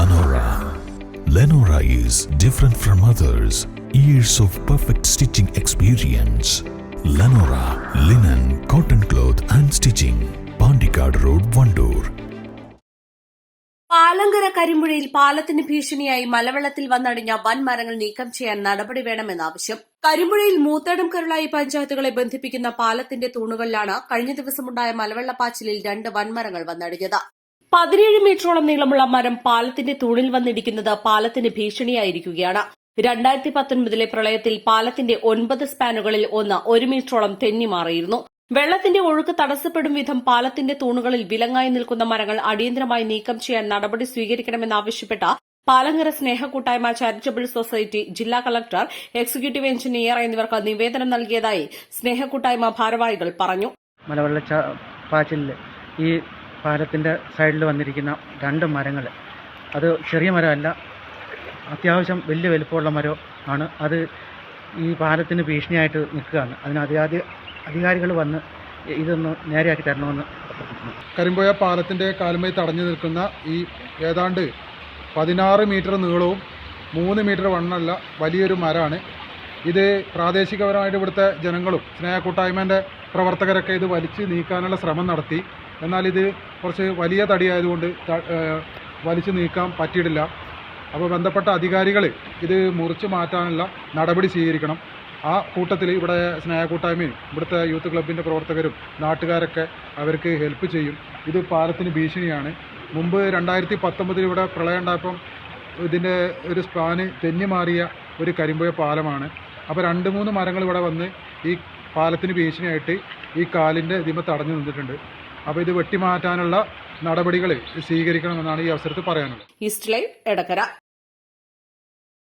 Lenora. Lenora is different from others. Years of perfect stitching experience. Lenora linen, cotton cloth and stitching. Pandikad Road, Vandoor. Palankara കരിമ്പുഴയിൽ പാലത്തിന് ഭീഷണിയായി മലവെള്ളത്തിൽ വന്നടിഞ്ഞ വൻ മരങ്ങൾ നീക്കം ചെയ്യാൻ നടപടി വേണമെന്ന ആവശ്യം കരിമ്പുഴയിൽ മൂത്തടം കരുളായി പഞ്ചായത്തുകളെ ബന്ധിപ്പിക്കുന്ന പാലത്തിന്റെ തൂണുകളിലാണ് കഴിഞ്ഞ ദിവസമുണ്ടായ മലവെള്ളപ്പാച്ചിലിൽ രണ്ട് വൻമരങ്ങൾ വന്നടിഞ്ഞത് പതിനേഴ് മീറ്ററോളം നീളമുള്ള മരം പാലത്തിന്റെ തൂണിൽ വന്നിടിക്കുന്നത് പാലത്തിന് ഭീഷണിയായിരിക്കുകയാണ്. രണ്ടായിരത്തി പത്തൊൻപതിലെ പ്രളയത്തിൽ പാലത്തിന്റെ ഒൻപത് സ്പാനുകളിൽ ഒന്ന് ഒരു മീറ്ററോളം തെന്നിമാറിയിരുന്നു വെള്ളത്തിന്റെ ഒഴുക്ക് തടസ്സപ്പെടും വിധം പാലത്തിന്റെ തൂണുകളിൽ വിലങ്ങായി നിൽക്കുന്ന മരങ്ങൾ അടിയന്തരമായി നീക്കം ചെയ്യാൻ നടപടി സ്വീകരിക്കണമെന്നാവശ്യപ്പെട്ട പാലങ്ങര സ്നേഹക്കൂട്ടായ്മ ചാരിറ്റബിൾ സൊസൈറ്റി ജില്ലാ കളക്ടർ എക്സിക്യൂട്ടീവ് എഞ്ചിനീയർ എന്നിവർക്ക് നിവേദനം നൽകിയതായി സ്നേഹക്കൂട്ടായ്മ ഭാരവാഹികൾ പറഞ്ഞു. മലവെള്ള പാച്ചിലിൽ ഈ പാലത്തിന്റെ സൈഡിൽ വന്നിരിക്കുന്ന രണ്ട് മരങ്ങൾ. അത് ചെറിയ മരമല്ല അത്യാവശ്യം വലിയ വലുപ്പമുള്ള മരം ആണ് അത് ഈ പാലത്തിന് ഭീഷണിയായിട്ട് നിൽക്കുകയാണ്. അതിന് അധികാരി അധികാരികൾ വന്ന് ഇതൊന്ന് നേരെയാക്കി തരണമെന്ന്. കരിമ്പുഴ പാലത്തിന്റെ കാലുമായി തടഞ്ഞു നിൽക്കുന്ന ഈ ഏതാണ്ട് പതിനാറ് മീറ്റർ നീളവും മൂന്ന് മീറ്റർ വണ്ണമുള്ള വലിയൊരു മരമാണ് ഇത് പ്രാദേശികപരമായിട്ട് ഇവിടുത്തെ ജനങ്ങളും സ്നേഹക്കൂട്ടായ്മേന്റെ പ്രവർത്തകരൊക്കെ ഇത് വലിച്ച് നീക്കാനുള്ള ശ്രമം നടത്തി. എന്നാൽ ഇത് കുറച്ച് വലിയ തടിയായതുകൊണ്ട് വലിച്ചു നീക്കാൻ പറ്റിയിട്ടില്ല. അപ്പോൾ ബന്ധപ്പെട്ട അധികാരികൾ ഇത് മുറിച്ച് മാറ്റാനുള്ള നടപടി സ്വീകരിക്കണം. ആ കൂട്ടത്തിൽ ഇവിടെ സ്നേഹക്കൂട്ടായ്മയും ഇവിടുത്തെ യൂത്ത് ക്ലബിന്റെ പ്രവർത്തകരും നാട്ടുകാരൊക്കെ അവർക്ക് ഹെൽപ്പ് ചെയ്യും. ഇത് പാലത്തിന് ഭീഷണിയാണ്. മുമ്പ് രണ്ടായിരത്തി പത്തൊമ്പതിൽ ഇവിടെ പ്രളയം ഉണ്ടായപ്പം ഇതിന്റെ ഒരു സ്പാന് തെന്നി മാറിയ ഒരു കരിമ്പുഴ പാലമാണ്. അപ്പോൾ രണ്ട് മൂന്ന് മരങ്ങൾ ഇവിടെ വന്ന് ഈ പാലത്തിന് ഭീഷണിയായിട്ട് ഈ കാലിന്റെ ഇതിമ തടഞ്ഞു നിന്നിട്ടുണ്ട്. അപ്പോൾ ഇത് വെട്ടിമാറ്റാനുള്ള നടപടികൾ സ്വീകരിക്കണമെന്നാണ് ഈ അവസരത്തിൽ പറയാനുള്ളത്. ഈസ്റ്റ്